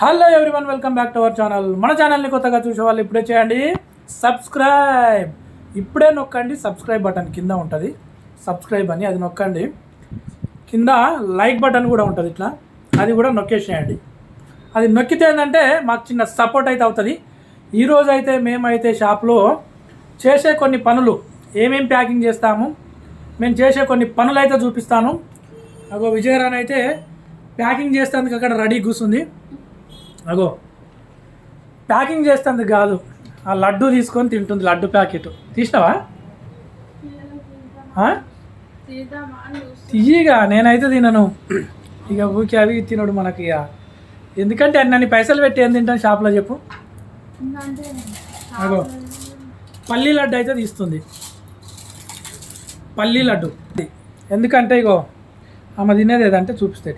Hello everyone welcome back to our channel. మన ఛానల్ని కొత్తగా చూసే వాళ్ళు ఇప్పుడే చేయండి. సబ్స్క్రైబ్. ఇప్పుడే నొక్కండి సబ్స్క్రైబ్ బటన్ కింద ఉంటుంది. సబ్స్క్రైబ్ అని అది నొక్కండి. కింద లైక్ బటన్ కూడా ఉంటుంది ఇట్లా. అది కూడా నొక్కేసేయండి. అది నొక్కితే ఏంటంటే మాకు చిన్న సపోర్ట్ అయితే అవుతుంది. ఈరోజు అయితే మేమైతే షాప్లో చేసే కొన్ని పనులు ఏమేం ప్యాకింగ్ చేస్తాము మేము చేసే కొన్ని పనులు అయితే చూపిస్తాను. అగో విజయరాణ్ అయితే ప్యాకింగ్ చేస్తానికి అక్కడ రెడీ కూర్చుంది అగో. ప్యాకింగ్ చేస్తుంది కాదు. ఆ లడ్డు తీసుకొని తింటుంది లడ్డు ప్యాకెట్. తీసినావా? తీయగా నేనైతే తినను. ఇక ఊకే అవి తినడు మనకి ఇక. ఎందుకంటే అన్ని పైసలు పెట్టి ఏం తింటాను షాప్లో చెప్పు. అగో. పల్లీ లడ్డు అయితే తీస్తుంది. పల్లీ లడ్డు. ఎందుకంటే ఇగో ఆమె తినేది ఏదంటే చూపిస్తే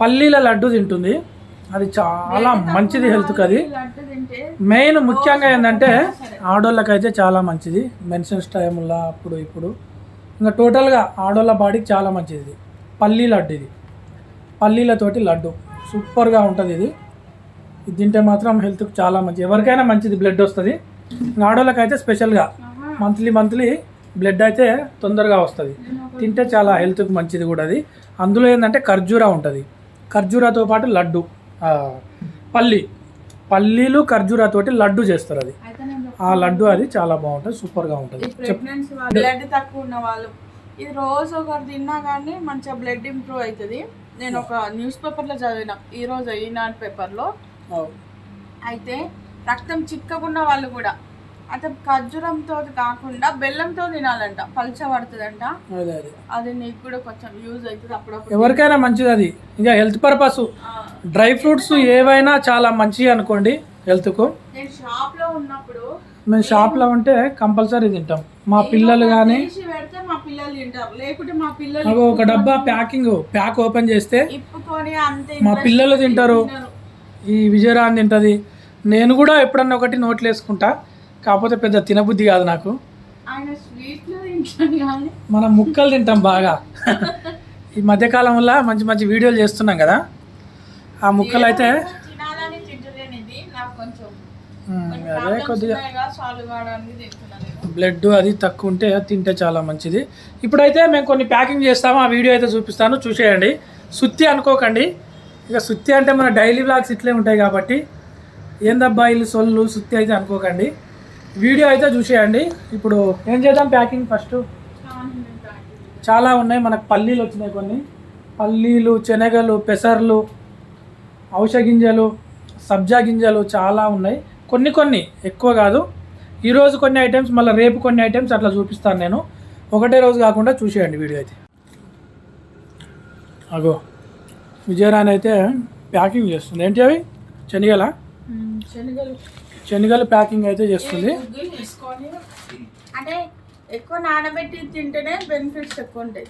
పల్లీల లడ్డు తింటుంది. అది చాలా మంచిది హెల్త్కి అది. మెయిన్ ముఖ్యంగా ఏంటంటే ఆడోళ్ళకైతే చాలా మంచిది. మెన్సన్స్ టైంలో అప్పుడు ఇప్పుడు. ఇంకా టోటల్గా ఆడోళ్ళ బాడీకి చాలా మంచిది. పల్లీ లడ్డు ఇది. పల్లీలతోటి లడ్డు. సూపర్గా ఉంటుంది ఇది. ఇది తింటే మాత్రం హెల్త్కి చాలా మంచిది ఎవరికైనా మంచిది బ్లడ్ వస్తుంది. ఇంకా ఆడోళ్ళకైతే స్పెషల్గా మంత్లీ మంత్లీ బ్లడ్ అయితే తొందరగా వస్తుంది. తింటే చాలా హెల్త్కి మంచిది కూడా అది. అందులో ఏంటంటే ఖర్జూరా ఉంటుంది. ఖర్జూరాతో పాటు లడ్డు. పల్లి. పల్లీలు ఖర్జూరాతోటి లడ్డు చేస్తారు అది. ఆ లడ్డు అది చాలా బాగుంటుంది సూపర్గా ఉంటుంది. బ్లడ్ తక్కువ ఉన్న వాళ్ళు ఇది రోజు ఒకరు తిన్నా కానీ మంచిగా బ్లడ్ ఇంప్రూవ్ అవుతుంది నేను ఒక న్యూస్ పేపర్లో చదివిన ఈ రోజు ఈనాడు పేపర్లో అయితే రక్తం చిక్కకున్న వాళ్ళు కూడా అంటే ఖర్జూరంతో కాకుండా బెల్లంతో తినాలంట పల్చ పడుతుందంట. అదే అదే. అది నీకు కూడా కొంచెం యూజ్ అవుతుంది. అప్పుడప్పుడు ఎవరికైనా మంచిది అది. ఇంకా హెల్త్ పర్పస్ డ్రై ఫ్రూట్స్ ఏవైనా చాలా మంచివి అనుకోండి హెల్త్కు నేను షాప్లో ఉన్నప్పుడు మేము షాప్లో ఉంటే కంపల్సరీ తింటాం. మా పిల్లలు కానీ మా పిల్లలు తింటారు. లేకుంటే మా పిల్లలు ఒక డబ్బా ప్యాకింగ్ ప్యాక్ ఓపెన్ చేస్తే ఇప్పుకొని అంతే మా పిల్లలు తింటారు. ఈ విజయరాన్ తింటుంది. నేను కూడా ఎప్పుడన్నా ఒకటి నోట్లు వేసుకుంటా. కాకపోతే పెద్ద తినబుద్ధి కాదు నాకు. మనం ముక్కలు తింటాం బాగా. ఈ మధ్యకాలంలో మంచి మంచి వీడియోలు చేస్తున్నాం కదా. ఆ ముక్కలు అయితే అదే కొద్దిగా. బ్లడ్ అది తక్కువ ఉంటే తింటే చాలా మంచిది. ఇప్పుడైతే మేము కొన్ని ప్యాకింగ్ చేస్తాము ఆ వీడియో అయితే చూపిస్తాను చూసేయండి. సుత్తి అనుకోకండి. ఇక సుత్తి అంటే మన డైలీ వ్లాగ్స్ ఇట్లే ఉంటాయి కాబట్టి. ఏందబ్బా ఇల్లు సొల్లు సుత్తి అయితే అనుకోకండి. వీడియో అయితే చూసేయండి. ఇప్పుడు ఏం చేద్దాం? Packing first. చాలా ఉన్నాయి. మనకు పల్లీలు వచ్చినాయి కొన్ని. పల్లీలు శనగలు పెసర్లు ఔష గింజలు సబ్జా గింజలు చాలా ఉన్నాయి. కొన్ని కొన్ని ఎక్కువ కాదు. ఈరోజు కొన్ని ఐటమ్స్ మళ్ళీ రేపు కొన్ని ఐటమ్స్ అట్లా చూపిస్తాను నేను. ఒకటే రోజు కాకుండా చూసేయండి వీడియో అయితే. అగో విజయరాణి అయితే ప్యాకింగ్ చేస్తుంది. ఏంటి అవి? శనగలా? శనగలు. ప్యాకింగ్ అయితే చేస్తుంది. అంటే ఎక్కువ నానబెట్టి తింటేనే బెనిఫిట్స్ ఎక్కువ ఉంటాయి.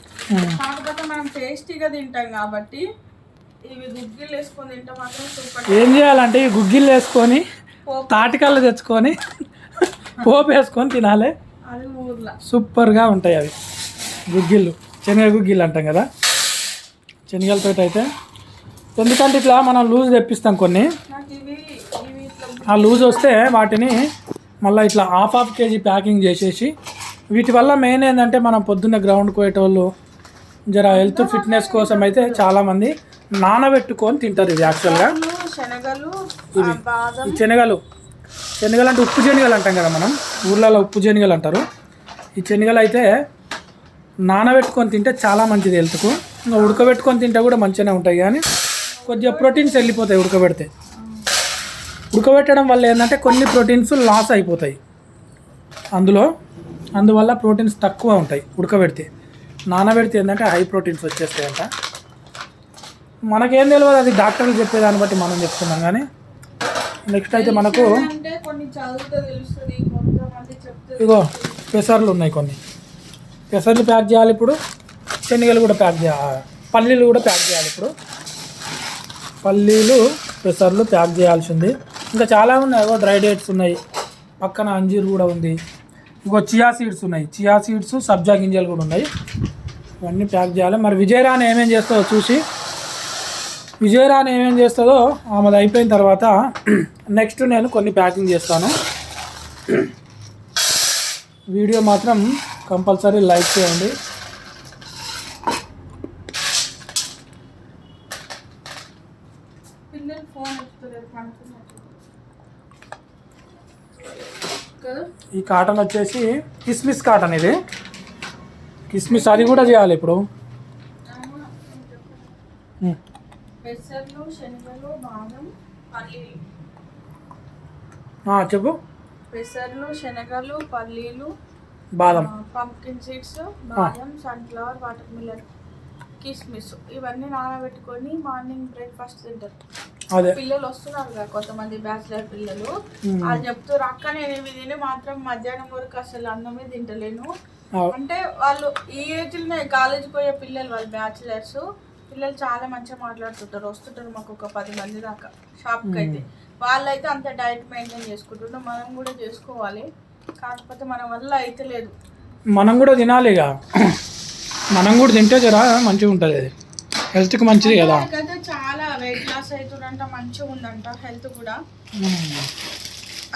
కాకపోతే మనం టేస్టీగా తింటాం కాబట్టి ఇవి గుగ్గిలు వేసుకొని తింటే మాత్రం సూపర్ ఏం చేయాలంటే ఈ గుగ్గిళ్ళు వేసుకొని తాటికల్లు తెచ్చుకొని పోపు వేసుకొని తినాలి. అది ఊర్లో సూపర్గా ఉంటాయి అవి. గుగ్గిళ్ళు. శనగ గుగ్గిళ్ళు అంటాం కదా. శనగలతో అయితే ఎందుకంటే ఇట్లా మనం లూజ్ తెప్పిస్తాం కొన్ని నాకు ఇవి ఇవి ఇట్లా ఆ లూజ్ వస్తే వాటిని మళ్ళీ ఇట్లా హాఫ్ హాఫ్ కేజీ ప్యాకింగ్ చేసేసి వీటి వల్ల మెయిన్ ఏంటంటే మనం పొద్దున్న గ్రౌండ్కి పోయేటోళ్ళు జర హెల్త్ ఫిట్నెస్ కోసం అయితే చాలామంది నానబెట్టుకొని తింటారు ఇది యాక్చువల్గా శనగలు ఈ శనగలు. శనగలు అంటే ఉప్పు శనగలు అంటాం కదా మనం ఊర్లలో ఉప్పు శనగలు అంటారు. ఈ శనగలు అయితే నానబెట్టుకొని తింటే చాలా మంచిది హెల్త్కు ఇంకా ఉడకబెట్టుకొని తింటే కూడా మంచిగానే ఉంటాయి కానీ కొద్దిగా ప్రోటీన్స్ వెళ్ళిపోతాయి ఉడకబెడితే. ఉడకబెట్టడం వల్ల ఏంటంటే కొన్ని ప్రోటీన్స్ లాస్ అయిపోతాయి. అందులో అందువల్ల ప్రోటీన్స్ తక్కువ ఉంటాయి ఉడకబెడితే. నానబెడితే ఏంటంటే హై ప్రోటీన్స్ వచ్చేస్తాయంట. మనకేం తెలియదు అది డాక్టర్లు చెప్పేదాన్ని బట్టి మనం చెప్తున్నాం కానీ నెక్స్ట్ అయితే మనకు అంటే ఇగో పెసర్లు ఉన్నాయి కొన్ని. పెసర్లు ప్యాక్ చేయాలి ఇప్పుడు శనగలు కూడా ప్యాక్ చేయాలి పల్లీలు కూడా ప్యాక్ చేయాలి ఇప్పుడు. పల్లీలు పెసర్లు ప్యాక్ చేయాల్సింది. ఇంకా చాలా ఉన్నాయి ఏవో డ్రై డేట్స్ ఉన్నాయి. పక్కన అంజీర్ కూడా ఉంది. ఇంకో చియా సీడ్స్ ఉన్నాయి. చియా సీడ్స్ సబ్జా గింజలు కూడా ఉన్నాయి. ఇవన్నీ ప్యాక్ చేయాలి. మరి విజయరాణి ఏమేం చేస్తుందో చూసి. విజయరాణి ఏమేం చేస్తుందో ఆమెది అయిపోయిన తర్వాత నెక్స్ట్ నేను కొన్ని ప్యాకింగ్ చేస్తాను. వీడియో మాత్రం కంపల్సరీ లైక్ చేయండి పిల్లలు ఫోన్ ఎత్తుతలేరు పడుకున్నట్టు కదా ఈ కాటన్ వచ్చేసి కిస్మిస్ కాటన్ ఇది. కిస్మిస్ అది కూడా చేయాలి ఇప్పుడు. ఉమ్. పెసర్లు శనగలు బాదం పల్లీలు ఆ, చెప్పు. పెసర్లు శనగలు పల్లీలు బాదం. పంకిన్ సీడ్స్ బాదం సన్ఫ్లవర్ వాటర్ మిల్లన్ కిస్మిస్. ఇవన్నీ నానబెట్టుకొని మార్నింగ్ బ్రేక్ఫాస్ట్ తింటారు. పిల్లలు వస్తున్నారు కదా కొంతమంది బ్యాచిలర్ పిల్లలు. వాళ్ళు చెప్తారు అక్క నేను ఇవి తిని మాత్రం మధ్యాహ్నం వరకు అసలు అన్నమే తింటలేను. అంటే వాళ్ళు ఈ ఏజ్ కాలేజీకి పోయే పిల్లలు వాళ్ళు బ్యాచిలర్స్ పిల్లలు చాలా మంచిగా మాట్లాడుతుంటారు వస్తుంటారు మాకు ఒక పది మంది దాకా షాప్కి అయితే. వాళ్ళైతే అంత డైట్ మెయింటైన్ చేసుకుంటుంటారు మనం కూడా చేసుకోవాలి. కాకపోతే మన వల్ల అయితే లేదు. మనం కూడా తినాలి ఇక మనం కూడా తింటే జరా మంచిగా ఉంటుంది అది. హెల్త్కి మంచిది కదా. చాలా వెయిట్ లాస్ అవుతుందంట మంచిగా ఉందంట హెల్త్ కూడా.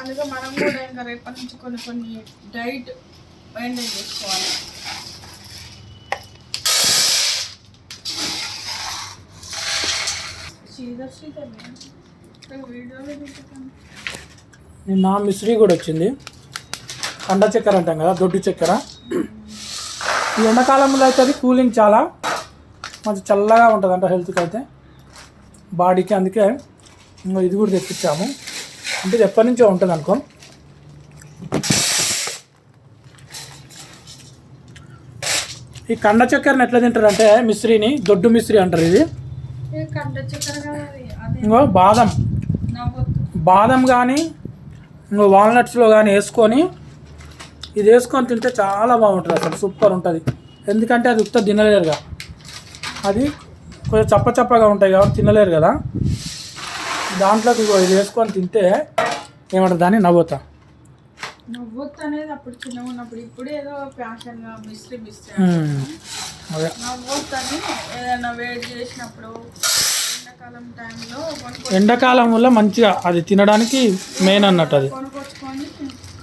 అందుకే మనం కూడా ఇంకా రేపటి నుంచి కొన్ని కొన్ని డైట్ మెయింటైన్ చేసుకోవాలి. నిన్న మిశ్రీ కూడా వచ్చింది. కండ చక్కెర అంటాం కదా దొడ్డు చక్కెర. ఈ ఎండాకాలంలో అయితే అది కూలింగ్ చాలా. మంచి చల్లగా ఉంటుంది అంట హెల్త్కి అయితే బాడీకి అందుకే ఇంకో ఇది కూడా తెప్పించాము. అంటే ఎప్పటి నుంచో ఉంటుంది అనుకో. ఈ కండ చక్కెరని ఎట్లా తింటారంటే మిశ్రీని దొడ్డు మిశ్రీ అంటారు ఇది. ఇంకో బాదం. బాదం కానీ ఇంకో వాల్నట్స్లో కానీ వేసుకొని ఇది వేసుకొని తింటే చాలా బాగుంటుంది అసలు. సూపర్ ఉంటుంది. ఎందుకంటే అది ఉత్త తినలేరుగా. అది కొంచెం చప్ప చప్పగా ఉంటాయి కాబట్టి తినలేరు కదా. దాంట్లోకి ఇది వేసుకొని తింటే ఏమంటారు దాన్ని నవ్వుతా. నవ్వొద్దు అనేది అప్పుడు చిన్నగా ఉన్నప్పుడు ఇప్పుడు ఏదో ఫ్యాషన్గా మిస్త్రీ మిస్త్రీ మ్మ్. అదే. నవ్వొద్దు అని ఏదైనా వేడి చేసినప్పుడు ఎండాకాలం టైంలో ఎండాకాలం వల్ల మంచిగా అది తినడానికి మెయిన్ అన్నట్టు అది. కొనుక్కొచ్చుకొని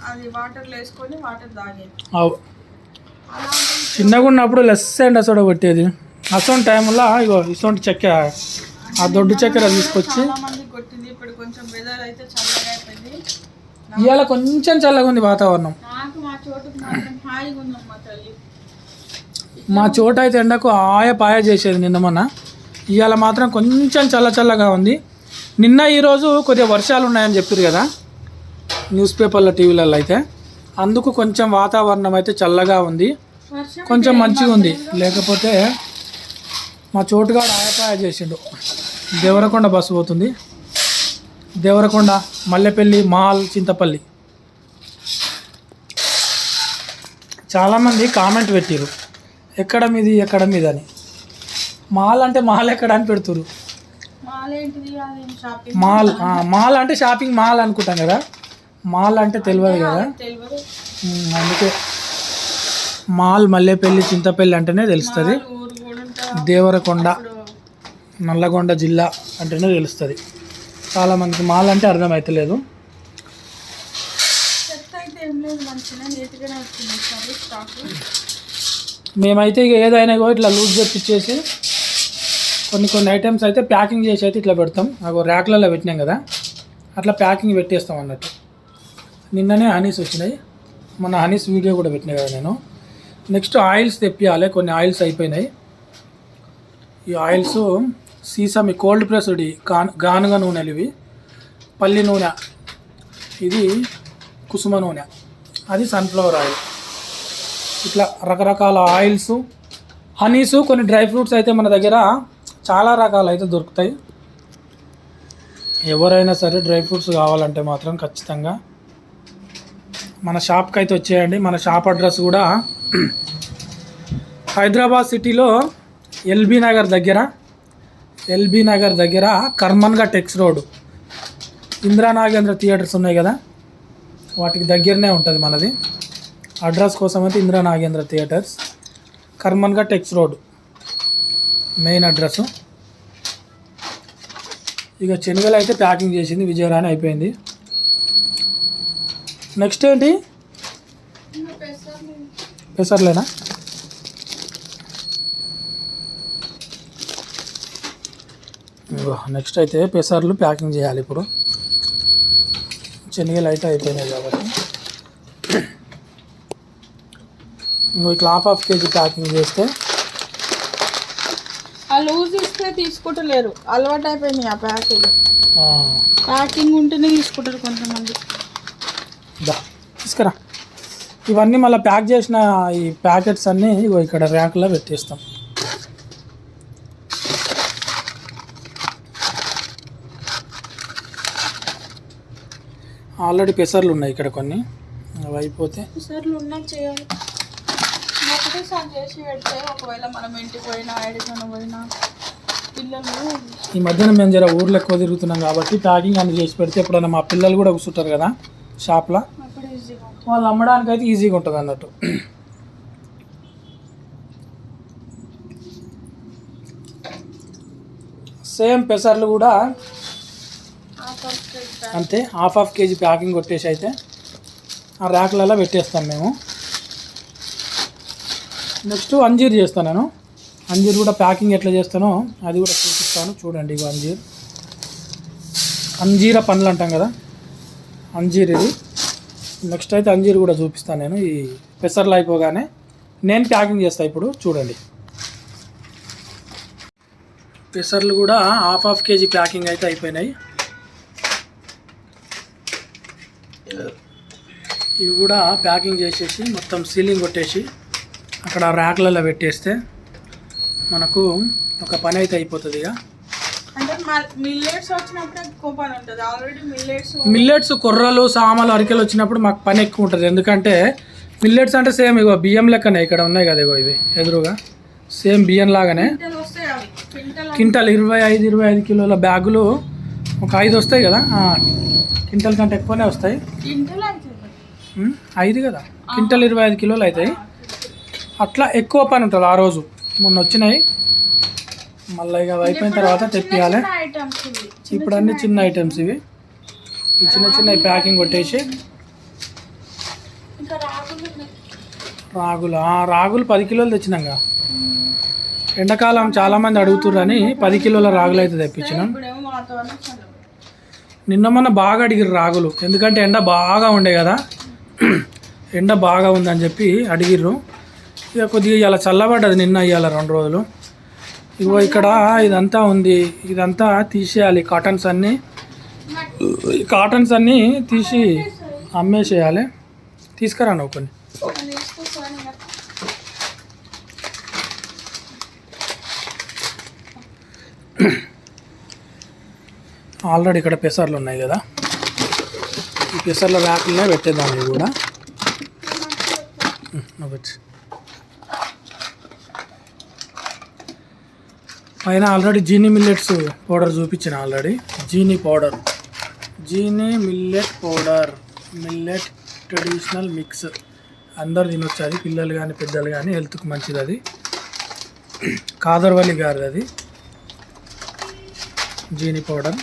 అది వాటర్లో వేసుకొని వాటర్ అవు. చిన్నగా ఉన్నప్పుడు లెస్ ఎండ సోడ కొట్టేది అసలు టైంలో ఇగో ఇసొంటి చక్కెర ఆ దొడ్డు చక్కెర తీసుకొచ్చి ఇవాళ కొంచెం చల్లగా ఉంది వాతావరణం. మా చోట అయితే ఎండకు ఆయ పాయ చేసేది నిన్న మొన్న. ఇవాళ మాత్రం కొంచెం చల్ల చల్లగా ఉంది. నిన్న ఈరోజు కొద్దిగా వర్షాలు ఉన్నాయని చెప్పారు కదా న్యూస్ పేపర్లో టీవీలలో అయితే. అందుకు కొంచెం వాతావరణం అయితే చల్లగా ఉంది. కొంచెం మంచిగా ఉంది. లేకపోతే మా చోటుగాడు ఆయపాయ చేసిండు. దేవరకొండ బస్సు పోతుంది. దేవరకొండ మల్లెపల్లి మాల్ చింతపల్లి. చాలామంది కామెంట్ పెట్టిరు ఎక్కడ మీది ఎక్కడ మీది అని మాల్ అంటే మాల్ ఎక్కడ అని పెడుతురు మాల్ మాల్ అంటే షాపింగ్ మాల్ అనుకుంటాం కదా. మాల్ అంటే తెలియదు కదా. అందుకే మాల్ మల్లెపల్లి చింతపల్లి అంటేనే తెలుస్తుంది. దేవరకొండ నల్లగొండ జిల్లా అంటేనే తెలుస్తుంది. చాలామందికి మాల్ అంటే అర్థమవుతలేదు మేమైతే ఇక ఏదైనా కూడా ఇట్లా లూజ్ చేపించేసి కొన్ని కొన్ని ఐటమ్స్ అయితే ప్యాకింగ్ చేసి అయితే ఇట్లా పెడతాం. అగో ర్యాక్లలో పెట్టినాం కదా అట్లా ప్యాకింగ్ పెట్టేస్తాం అన్నట్టు. నిన్ననే హనీస్ వచ్చినాయి. మొన్న హనీస్ వీడియో కూడా పెట్టినా కదా నేను. నెక్స్ట్ ఆయిల్స్ తెప్పియాలి కొన్ని ఆయిల్స్ అయిపోయినాయి. ఈ ఆయిల్స్ సీసమి కోల్డ్ ప్రెస్డ్ గానుగ నూనెలు ఇవి. పల్లి నూనె ఇది కుసుమ నూనె. అది సన్ఫ్లవర్ ఆయిల్ ఇట్లా రకరకాల ఆయిల్స్ హనీస్ కొన్ని డ్రై ఫ్రూట్స్ అయితే మన దగ్గర చాలా రకాలు అయితే దొరుకుతాయి. ఎవరైనా సరే డ్రై ఫ్రూట్స్ కావాలంటే మాత్రం ఖచ్చితంగా మన షాప్కి అయితే వచ్చేయండి. మన షాప్ అడ్రస్ కూడా హైదరాబాద్ సిటీలో ఎల్బీ నగర్ దగ్గర ఎల్బీ నగర్ దగ్గర Karmanghat X road. Indira Nagendra theatres ఉన్నాయి కదా? వాటికి దగ్గరనే ఉంటుంది మనది. అడ్రస్ కోసం అయితే Indira Nagendra theatres. Karmanghat X road. Main address. ఇక శనగలు అయితే ప్యాకింగ్ చేసింది విజయరాణి అయిపోయింది. నెక్స్ట్ ఏంటి? పెసర్లేనా? నెక్స్ట్ అయితే పెసర్లు ప్యాకింగ్ చేయాలి ఇప్పుడు. శనగలు అయితే అయిపోయినాయి కాబట్టి. ఇంకో ఇట్లా హాఫ్ హాఫ్ కేజీ ప్యాకింగ్ చేస్తే ఆ లూజ్ ఇస్తే తీసుకుంటలేరు. అలవాటు అయిపోయింది ఆ ప్యాకింగ్ ప్యాకింగ్ ఉంటేనే తీసుకుంటారు కొంతమంది. తీసుకురా. ఇవన్నీ మళ్ళీ ప్యాక్ చేసిన ఈ ప్యాకెట్స్ అన్నీ ఇక్కడ ర్యాక్లో పెట్టేస్తాం. ఆల్రెడీ పెసర్లు ఉన్నాయి ఇక్కడ కొన్ని. అవి అయిపోతే సార్లు ఉన్నా చేయాలి. ఒకటే సార్ చేసి పెడితే ఒకవేళ మనం ఇంటికి పోయినా ఎడికైనా పోయినా పిల్లలు ఈ మధ్యన మేము జర ఊర్లో ఎక్కువ తిరుగుతున్నాం కాబట్టి ప్యాకింగ్ అన్ని చేసి పెడితే ఎప్పుడైనా మా పిల్లలు కూడా కూర్చుంటారు కదా షాప్లో వాళ్ళు అమ్మడానికి అయితే ఈజీగా ఉంటుంది అన్నట్టు. సేమ్ పెసర్లు కూడా. అంతే హాఫ్ హాఫ్ కేజీ ప్యాకింగ్ కొట్టేసి అయితే ఆ ర్యాక్లలో పెట్టేస్తాం మేము. నెక్స్ట్ అంజీర్ చేస్తాను నేను. అంజీర్ కూడా ప్యాకింగ్ ఎట్లా చేస్తానో అది కూడా చూపిస్తాను. చూడండి ఇక అంజీర్. అంజీర పండ్లు అంటాం కదా అంజీర్ ఇది. నెక్స్ట్ అయితే అంజీర్ కూడా చూపిస్తాను నేను. ఈ పెసర్లు అయిపోగానే నేను ప్యాకింగ్ చేస్తాను ఇప్పుడు చూడండి. పెసర్లు కూడా హాఫ్ హాఫ్ కేజీ ప్యాకింగ్ అయితే అయిపోయినాయి. ఇవి కూడా ప్యాకింగ్ చేసేసి మొత్తం సీలింగ్ కొట్టేసి అక్కడ ర్యాక్లలో పెట్టేస్తే మనకు ఒక పని అయితే అయిపోతుంది ఇక. మిల్లెట్స్ కొర్రలు సామలు అరికెలు వచ్చినప్పుడు మాకు పని ఎక్కువ ఉంటుంది. ఎందుకంటే మిల్లెట్స్ అంటే సేమ్ ఇగో బియ్యం లెక్కనే ఇక్కడ ఉన్నాయి కదా ఇగో ఇవి ఎదురుగా. సేమ్ బియ్యం లాగానే. క్వింటల్ ఇరవై ఐదు ఇరవై ఐదు కిలోల బ్యాగులు ఒక ఐదు వస్తాయి కదా? క్వింటల్ కంటే ఎక్కువనే వస్తాయి. ఐదు కదా? క్వింటల్ ఇరవై ఐదు కిలోలు అవుతాయి. అట్లా ఎక్కువ పని ఉంటుంది ఆ రోజు. మొన్న వచ్చినాయి. మళ్ళీ ఇక అయిపోయిన తర్వాత తెప్పియాలి. ఇప్పుడు అన్ని చిన్న ఐటమ్స్ ఇవి. ఈ చిన్న చిన్న ప్యాకింగ్ కొట్టేసి. రాగులు. రాగులు? పది కిలోలు తెచ్చినాక ఎండాకాలం చాలా మంది అడుగుతుర్రని పది కిలోల రాగులు అయితే తెప్పించినాం. నిన్న మొన్న బాగా అడిగిరు రాగులు. ఎందుకంటే ఎండ బాగా ఉండే కదా. ఎండ బాగా ఉందని చెప్పి అడిగిర్రు. ఇక కొద్దిగా ఇలా చల్లబడ్డది నిన్న ఇవాళ రెండు రోజులు. ఇగో ఇక్కడ ఇదంతా ఉంది. ఇదంతా తీసేయాలి కాటన్స్ అన్నీ. కాటన్స్ అన్నీ తీసి అమ్మేసేయాలి. తీసుకురా కొన్ని అది తీసుకొస్తాను ఇంకా. ఆల్రెడీ ఇక్కడ పెసర్లు ఉన్నాయి కదా. ఈ పెసర్ల ర్యాకులనే పెట్టేద్దాం ఇవి కూడా. పైన ఆల్రెడీ జీనీ మిల్లెట్స్ పౌడర్ చూపించిన already. Jeeni powder. Jeeni millet powder. Millet traditional mix. అందరు తినొచ్చు అది పిల్లలు కానీ పెద్దలు కానీ హెల్త్కి మంచిది అది. కాదర్వల్లి గారిది అది. జీనీ పౌడర్.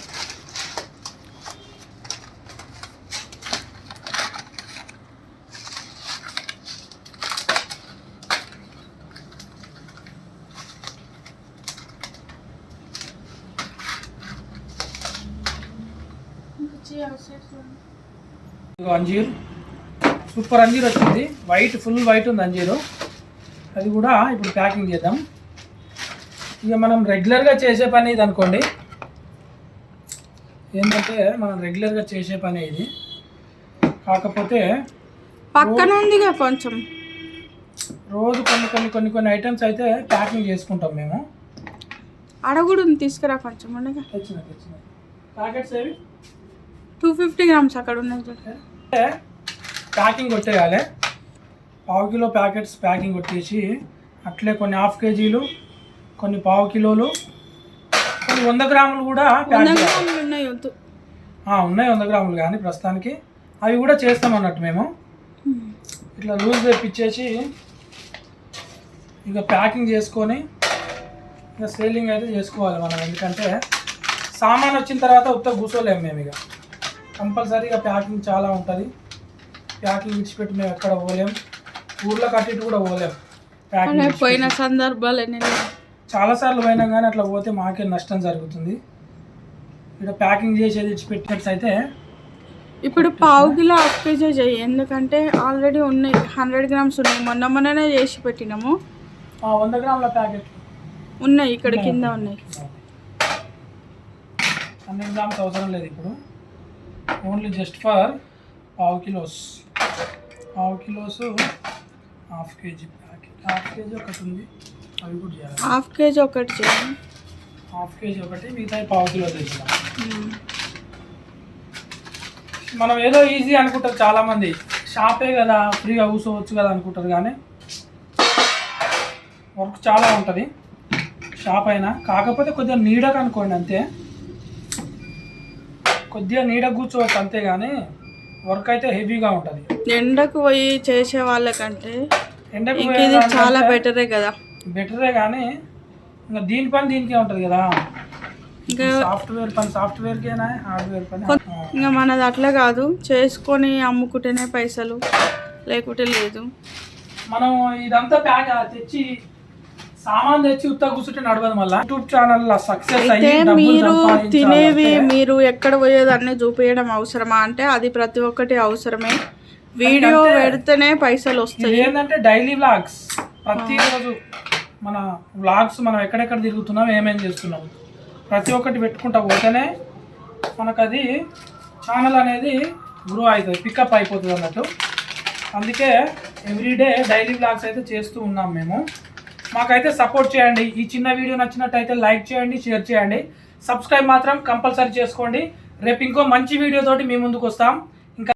అంజీర్. సూపర్ అంజీర్ వచ్చింది. వైట్ ఫుల్ వైట్ ఉంది అంజీరు. అది కూడా ఇప్పుడు ప్యాకింగ్ చేద్దాం. ఇక మనం రెగ్యులర్గా చేసే పని ఇది అనుకోండి. ఏంటంటే మనం రెగ్యులర్గా చేసే పని ఇది. కాకపోతే పక్కన ఉందిగా కొంచెం. రోజు కొన్ని కొన్ని కొన్ని కొన్ని ఐటమ్స్ అయితే ప్యాకింగ్ చేసుకుంటాం మేము. అడగుడు తీసుకురా కొంచెం ఉండగా. తెచ్చిన తెచ్చిన. ప్యాకెట్స్ ఏవి? టూ ఫిఫ్టీ గ్రామ్స్ అక్కడ ఉన్నాయి ప్యాకింగ్ కొట్టేయాలి. పావు కిలో ప్యాకెట్స్ ప్యాకింగ్ కొట్టేసి అట్లే కొన్ని హాఫ్ కేజీలు కొన్ని పావు కిలోలు కొన్ని వంద గ్రాములు కూడా ఉన్నాయి ఉన్నాయి వంద గ్రాములు కానీ ప్రస్తుతానికి. అవి కూడా చేస్తాం అన్నట్టు మేము. ఇట్లా లూజ్ తెప్పించేసి ఇక ప్యాకింగ్ చేసుకొని ఇక సేలింగ్ అయితే చేసుకోవాలి మనం. ఎందుకంటే సామాన్ వచ్చిన తర్వాత ఉత్త కూర్చోలేము మేము ఇక. కంపల్సరీగా ప్యాకింగ్ చాలా ఉంటుంది. ప్యాకింగ్ విడిచిపెట్టి మేము ఎక్కడ పోలేం. ఊర్లో కట్టి కూడా పోలేం. ప్యాకింగ్. పోయిన సందర్భాలు. చాలాసార్లు పోయినా కానీ అట్లా పోతే మాకే నష్టం జరుగుతుంది. ఇక్కడ ప్యాకింగ్ చేసేది విడిచిపెట్టినట్టు అయితే ఇప్పుడు పావు కిలో హాఫ్ కేజీ చెయ్యి. ఎందుకంటే ఆల్రెడీ ఉన్నాయి. హండ్రెడ్ గ్రామ్స్ ఉన్నాయి. మొన్న మొన్ననే చేసి పెట్టినాము. ఆ వంద గ్రాముల ప్యాకెట్ ఉన్నాయి. ఇక్కడ కింద ఉన్నాయి. హండ్రెడ్ గ్రామ్స్ అవసరం లేదు ఇప్పుడు. ఓన్లీ జస్ట్ ఫర్ పావు కిలోస్. పావు kilos half KG packet. Half KG ఒకటి ఉంది. అవి కూడా చేయాలి. హాఫ్ కేజీ ఒకటి చేయండి. హాఫ్ కేజీ ఒకటి మిగతా పావు కిలో తెచ్చుదాం. ఉమ్. మనం ఏదో ఈజీ అనుకుంటారు చాలామంది. షాపే కదా ఫ్రీగా కూర్చోవచ్చు కదా అనుకుంటారు కానీ వర్క్ చాలా ఉంటుంది. షాప్ అయినా. కాకపోతే కొద్దిగా నీడకు అనుకోండి అంతే. కొద్దిగా నీడ కూర్చోవచ్చు అంతే కానీ వర్క్ అయితే హెవీగా ఉంటుంది. ఎండకు పోయి చేసే వాళ్ళకంటే ఎండకు ఇది చాలా బెటరే కదా. బెటరే కానీ ఇంకా దీని పని దీనికే ఉంటుంది కదా. ఇంకా సాఫ్ట్వేర్ పని సాఫ్ట్వేర్కేనా హార్డ్వేర్ పని. ఇంకా మనది అట్లా కాదు. చేసుకొని అమ్ముకుంటేనే పైసలు లేకుంటే లేదు. మనం ఇదంతా ప్యాక్ తెచ్చి సామాన్ తెచ్చి ఉత్తా కూర్చుంటే నడవదు మళ్ళీ. యూట్యూబ్ ఛానల్ సక్సెస్ అయితే మీరు తినేవి మీరు ఎక్కడ పోయేది అన్నీ చూపించడం అవసరమా? అంటే అది ప్రతి ఒక్కటి అవసరమే. వీడియో పెడితేనే పైసలు వస్తాయి. ఏంటంటే డైలీ వ్లాగ్స్ ప్రతిరోజు మన వ్లాగ్స్ మనం ఎక్కడెక్కడ తిరుగుతున్నాం ఏమేం చేస్తున్నాం. ప్రతి ఒక్కటి పెట్టుకుంటా పోతేనే మనకు అది ఛానల్ అనేది గ్రో అవుతుంది పికప్ అయిపోతుంది అన్నట్టు. అందుకే ఎవ్రీడే డైలీ వ్లాగ్స్ అయితే చేస్తూ ఉన్నాం మేము. మాకైతే సపోర్ట్ చేయండి. ఈ చిన్న వీడియో నచ్చినట్టయితే లైక్ చేయండి షేర్ చేయండి. సబ్స్క్రైబ్ మాత్రం కంపల్సరీ చేసుకోండి. రేపు ఇంకో మంచి వీడియో తోటి మీ ముందుకు వస్తాం.